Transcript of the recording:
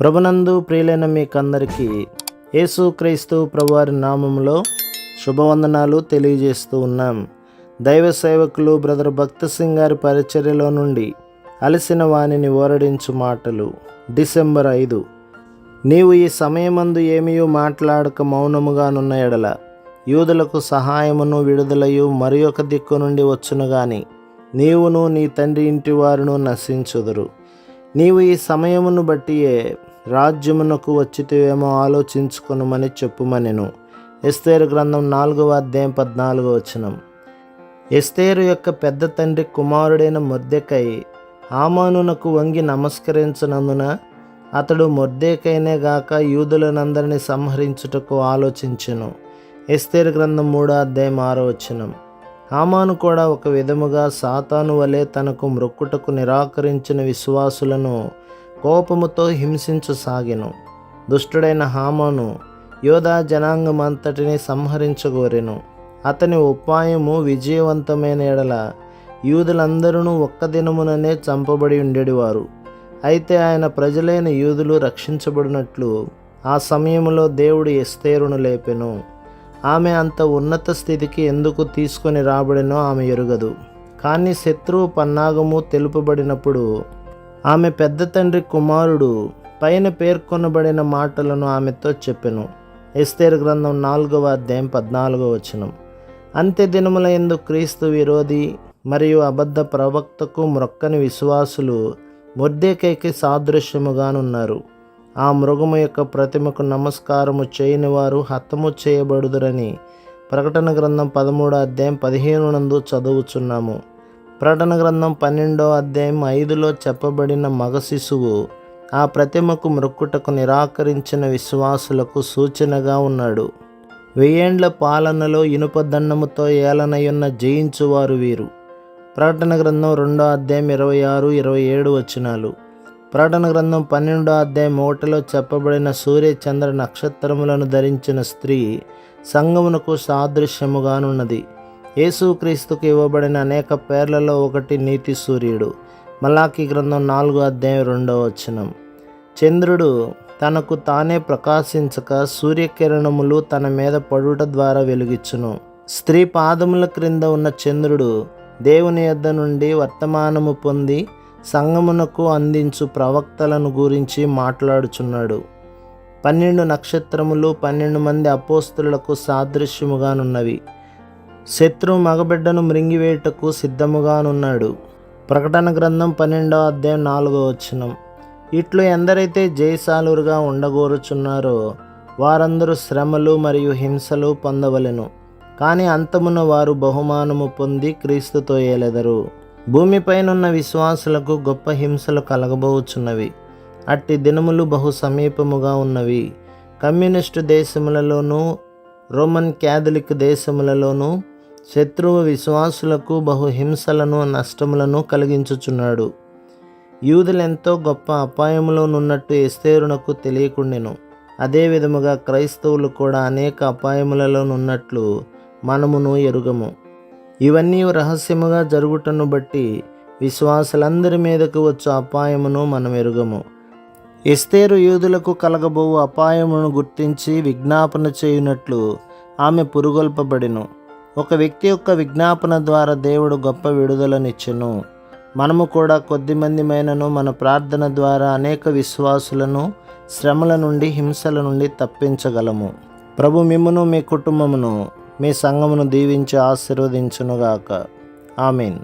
ప్రభునందు ప్రియులైన మీకందరికీ యేసుక్రీస్తు ప్రభువారి నామంలో శుభవందనాలు తెలియజేస్తూ ఉన్నాం. దైవ సేవకులు బ్రదర్ భక్త సింగ్ గారి పరిచర్యలో నుండి అలసిన వాణిని ఓరడించు మాటలు. డిసెంబర్ ఐదు. నీవు ఈ సమయమందు ఏమీయూ మాట్లాడక మౌనముగానున్న ఎడల యూదులకు సహాయమును విడుదలయు మరి ఒక దిక్కు నుండి వచ్చును గాని నీవును నీ తండ్రి ఇంటి వారును నశించుదురు. నీవు ఈ సమయమును బట్టియే రాజ్యమునకు వచ్చితేవేమో ఆలోచించుకొనమని చెప్పుమనెను. ఎస్తేరు గ్రంథం నాలుగవ అధ్యాయం పద్నాలుగో వచనం. ఎస్తేరు యొక్క పెద్ద తండ్రి కుమారుడైన మొర్దెకై ఆమానునకు వంగి నమస్కరించినందున అతడు మొర్దేకైనే గాక యూదులనందరినీ సంహరించుటకు ఆలోచించెను. ఎస్తేరు గ్రంథం మూడో అధ్యాయం ఆరో వచనం. హామాను కూడా ఒక విధముగా సాతాను వలె తనకు మ్రొక్కుటకు నిరాకరించిన విశ్వాసులను కోపముతో హింసించసాగెను దుష్టుడైన హామాను యోధా జనాంగమంతటిని సంహరించగోరెను. అతని ఉపాయము విజయవంతమైన ఎడల యూదులందరూ ఒక్క దినముననే చంపబడి ఉండేవారు అయితే ఆయన ప్రజలైన యూదులు రక్షించబడినట్లు ఆ సమయంలో దేవుడు ఎస్తేరును లేపెను. ఆమె అంత ఉన్నత స్థితికి ఎందుకు తీసుకొని రాబడినో ఆమె ఎరుగదు. కానీ శత్రువు పన్నాగము తెలుపబడినప్పుడు ఆమె పెద్ద తండ్రి కుమారుడు పైన పేర్కొనబడిన మాటలను ఆమెతో చెప్పెను. ఎస్తేర్ గ్రంథం నాలుగవ అధ్యాయం పద్నాలుగవ వచనం. అంత్య దినముల ఎందు క్రీస్తు విరోధి మరియు అబద్ధ ప్రవక్తకు మ్రొక్కని విశ్వాసులు మొర్దేకైకి సాదృశ్యముగానున్నారు. ఆ మృగము యొక్క ప్రతిమకు నమస్కారము చేయని వారు హతము చేయబడుదురని ప్రకటన గ్రంథం పదమూడో అధ్యాయం పదిహేను నందు చదువుచున్నాము. ప్రకటన గ్రంథం పన్నెండో అధ్యాయం ఐదులో చెప్పబడిన మగ శిశువు ఆ ప్రతిమకు మృక్కుటకు నిరాకరించిన విశ్వాసులకు సూచనగా ఉన్నాడు. వెయ్యేండ్ల పాలనలో ఇనుప దండముతో ఏలనయున్న జయించువారు వీరు. ప్రకటన గ్రంథం రెండో అధ్యాయం ఇరవై ఆరు ఇరవై ఏడు వచనాలు. ప్రకటన గ్రంథం పన్నెండో అధ్యాయం ఒకటిలో చెప్పబడిన సూర్య చంద్ర నక్షత్రములను ధరించిన స్త్రీ సంగమునకు సాదృశ్యముగానున్నది. యేసుక్రీస్తుకు ఇవ్వబడిన అనేక పేర్లలో ఒకటి నీతి సూర్యుడు. మలాకి గ్రంథం నాలుగో అధ్యాయం రెండవ వచనం. చంద్రుడు తనకు తానే ప్రకాశించక సూర్యకిరణములు తన మీద పడుట ద్వారా వెలుగిచ్చును. స్త్రీ పాదముల క్రింద ఉన్న చంద్రుడు దేవుని యొద్ద నుండి వర్తమానము పొంది సంగమునకు అందించు ప్రవక్తలను గురించి మాట్లాడుచున్నాడు. పన్నెండు నక్షత్రములు పన్నెండు మంది అపోస్తులకు సాదృశ్యముగానున్నవి. శత్రు మగబిడ్డను మృంగివేయుటకు సిద్ధముగానున్నాడు. ప్రకటన గ్రంథం పన్నెండవ అధ్యాయం నాలుగో వచనం. ఇట్లు ఎందరైతే జయశాలురుగా ఉండగోరుచున్నారో వారందరూ శ్రమలు మరియు హింసలు పొందవలెను. కానీ అంతమున వారు బహుమానము పొంది క్రీస్తుతో ఏలెదరు. భూమిపైనున్న విశ్వాసులకు గొప్ప హింసలు కలగబోచున్నవి. అట్టి దినములు బహు సమీపముగా ఉన్నవి. కమ్యూనిస్టు దేశములలోనూ రోమన్ క్యాథలిక్ దేశములలోనూ శత్రువు విశ్వాసులకు బహు హింసలను నష్టములను కలిగించుచున్నాడు. యూదులెంతో గొప్ప అపాయములోనున్నట్టు ఎస్తేరునకు తెలియకుండెను. అదే విధముగా క్రైస్తవులు కూడా అనేక అపాయములలోనున్నట్లు మనమును ఎరుగము. ఇవన్నీ రహస్యముగా జరుగుటను బట్టి విశ్వాసులందరి మీదకు వచ్చు అపాయమును మనం ఎరుగము ఎస్తేరు యూదులకు కలగబోవు అపాయమును గుర్తించి విజ్ఞాపన చేయునట్లు ఆమె పురుగొల్పబడిను. ఒక వ్యక్తి యొక్క విజ్ఞాపన ద్వారా దేవుడు గొప్ప విడుదలనిచ్చెను. మనము కూడా కొద్దిమందిమైనను మన ప్రార్థన ద్వారా అనేక విశ్వాసులను శ్రమల నుండి హింసల నుండి తప్పించగలము. ప్రభు మిమ్మును మీ కుటుంబమును మీ సంఘమును దీవించి ఆశీర్వదించునుగాక. ఆమెన్.